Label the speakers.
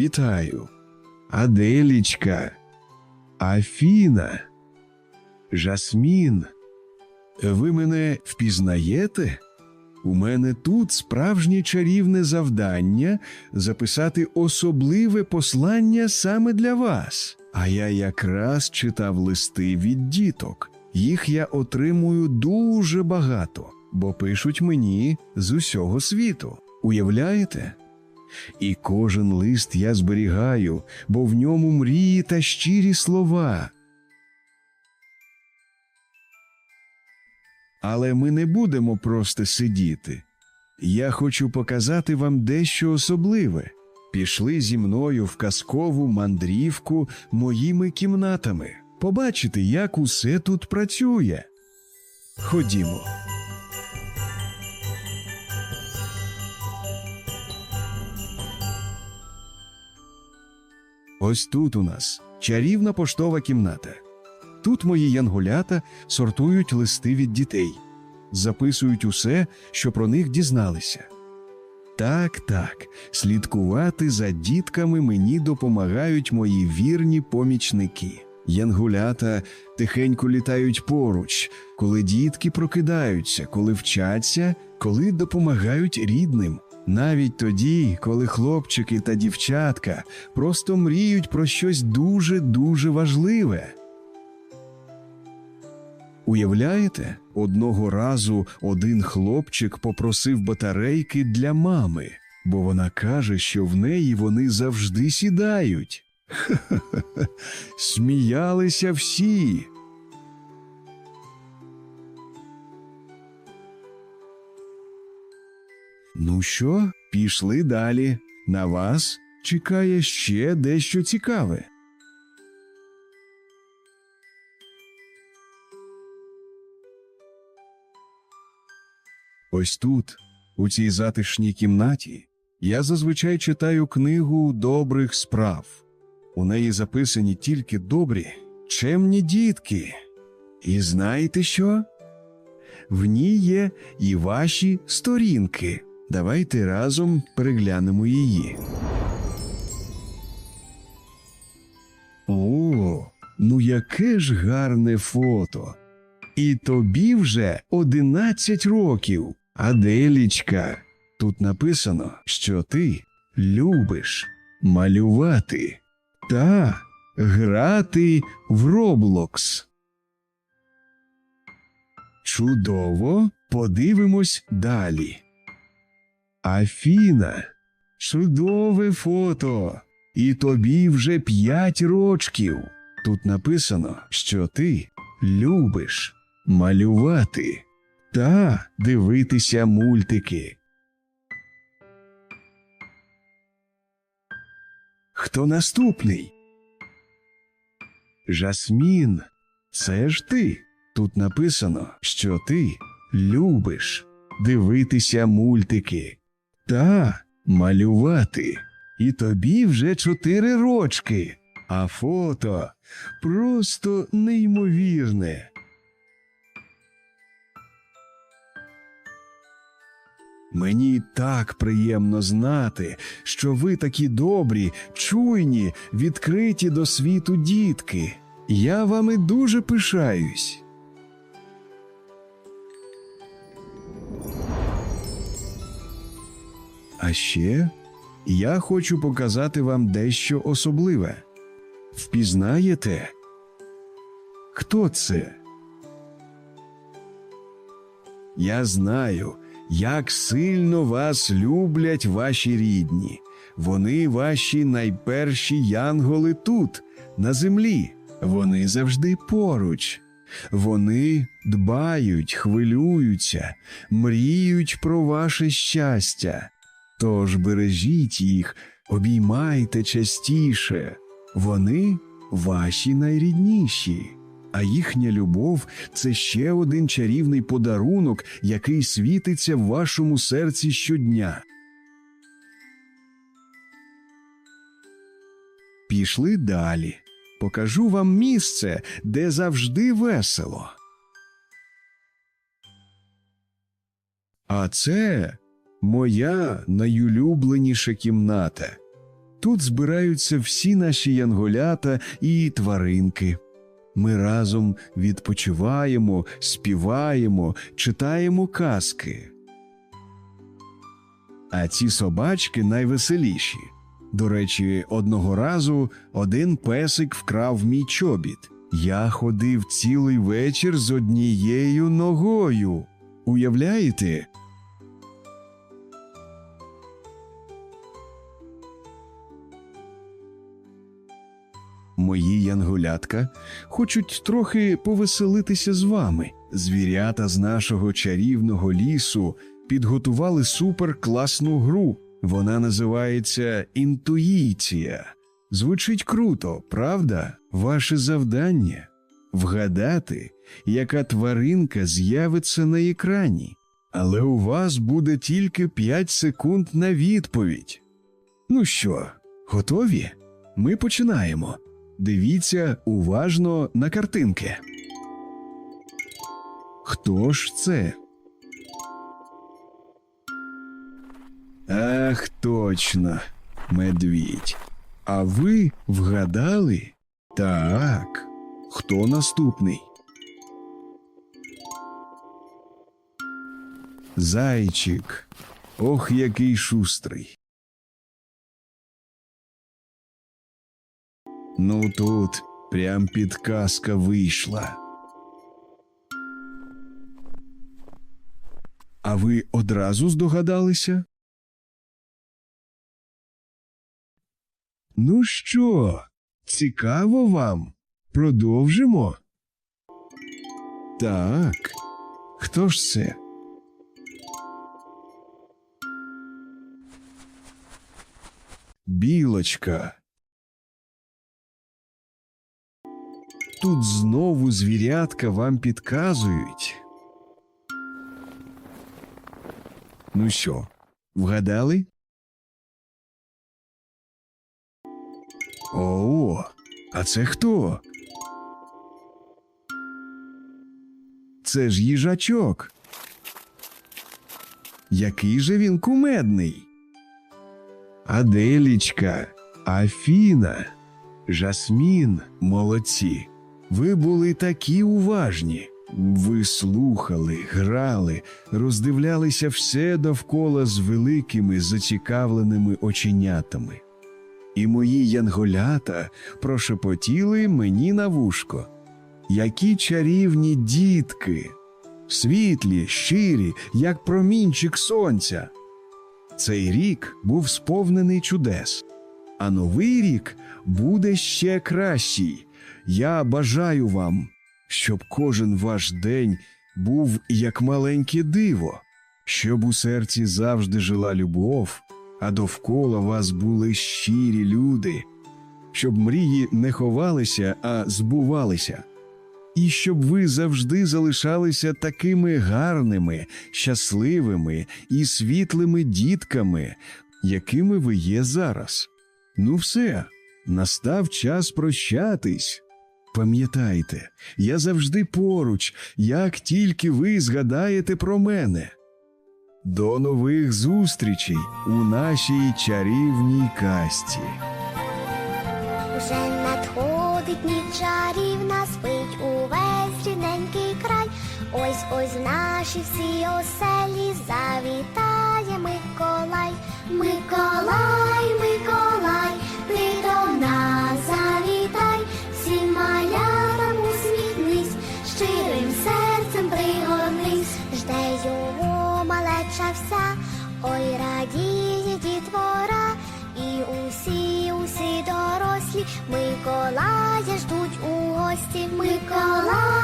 Speaker 1: Вітаю. Аделічка. Афіна. Жасмін. Ви мене впізнаєте? У мене тут справжнє чарівне завдання записати особливе послання саме для вас. А я якраз читав листи від діток. Їх я отримую дуже багато, бо пишуть мені з усього світу. Уявляєте? І кожен лист я зберігаю, бо в ньому мрії та щирі слова. Але ми не будемо просто сидіти. Я хочу показати вам дещо особливе. Пішли зі мною в казкову мандрівку моїми кімнатами. Побачите, як усе тут працює. Ходімо. Ось тут у нас чарівна поштова кімната. Тут мої янголята сортують листи від дітей, записують усе, що про них дізналися. Так, так, слідкувати за дітками мені допомагають мої вірні помічники. Янгулята тихенько літають поруч, коли дітки прокидаються, коли вчаться, коли допомагають рідним. Навіть тоді, коли хлопчики та дівчатка просто мріють про щось дуже дуже важливе. Уявляєте, одного разу один хлопчик попросив батарейки для мами, бо вона каже, що в неї вони завжди сідають. Ха-ха-ха, сміялися всі. Ну що, пішли далі. На вас чекає ще дещо цікаве. Ось тут, у цій затишній кімнаті, я зазвичай читаю книгу добрих справ. У неї записані тільки добрі, чемні дітки. І знаєте що? В ній є і ваші сторінки. Давайте разом переглянемо її. О, ну яке ж гарне фото. І тобі вже одинадцять років. Аделічка. Тут написано, що ти любиш малювати та грати в Роблокс. Чудово, подивимось далі. Афіна, чудове фото. І тобі вже п'ять рочків. Тут написано, що ти любиш малювати та дивитися мультики. Хто наступний? Жасмін, це ж ти. Тут написано, що ти любиш дивитися мультики та малювати. І тобі вже чотири рочки, а фото просто неймовірне. Мені так приємно знати, що ви такі добрі, чуйні, відкриті до світу дітки. Я вами дуже пишаюсь. А ще я хочу показати вам дещо особливе. Впізнаєте? Хто це? Я знаю, як сильно вас люблять ваші рідні. Вони ваші найперші янголи тут, на землі. Вони завжди поруч. Вони дбають, хвилюються, мріють про ваше щастя. Тож бережіть їх, обіймайте частіше. Вони ваші найрідніші. А їхня любов це ще один чарівний подарунок, який світиться в вашому серці щодня. Пішли далі. Покажу вам місце, де завжди весело. А це моя найулюбленіша кімната. Тут збираються всі наші янголята і тваринки. Ми разом відпочиваємо, співаємо, читаємо казки. А ці собачки найвеселіші. До речі, одного разу один песик вкрав мій чобіт. Я ходив цілий вечір з однією ногою. Уявляєте? Мої янголятка хочуть трохи повеселитися з вами. Звірята з нашого чарівного лісу підготували суперкласну гру. Вона називається Інтуїція. Звучить круто, правда? Ваше завдання вгадати, яка тваринка з'явиться на екрані. Але у вас буде тільки 5 секунд на відповідь. Ну що, готові? Ми починаємо. Дивіться уважно на картинки. Хто ж це? Ах, точно, медвідь. А ви вгадали? Так. Хто наступний? Зайчик. Ох, який шустрий. Ну тут прям підказка вийшла. А ви одразу здогадалися? Ну що, цікаво вам? Продовжимо? Так. Хто ж це? Білочка. Тут знову звірятка вам підказують. Ну що, вгадали? О, а це хто? Це ж їжачок. Який же він кумедний? Аделічка, Афіна, Жасмін, молодці. Ви були такі уважні. Ви слухали, грали, роздивлялися все довкола з великими зацікавленими оченятами. І мої янголята прошепотіли мені на вушко. Які чарівні дітки, світлі, щирі, як промінчик сонця. Цей рік був сповнений чудес, а новий рік буде ще кращий. Я бажаю вам, щоб кожен ваш день був як маленьке диво, щоб у серці завжди жила любов, а довкола вас були щирі люди, щоб мрії не ховалися, а збувалися. І щоб ви завжди залишалися такими гарними, щасливими і світлими дітками, якими ви є зараз. Ну, все, настав час прощатись. Пам'ятайте, я завжди поруч, як тільки ви згадаєте про мене. До нових зустрічей у нашій чарівній касті.
Speaker 2: Вже надходить ніч чарівна, спить увесь рідненький край. Ось ось в наші всі оселі завітає Миколай. Миколай, Миколай, Миколая ждуть у гості. Миколай,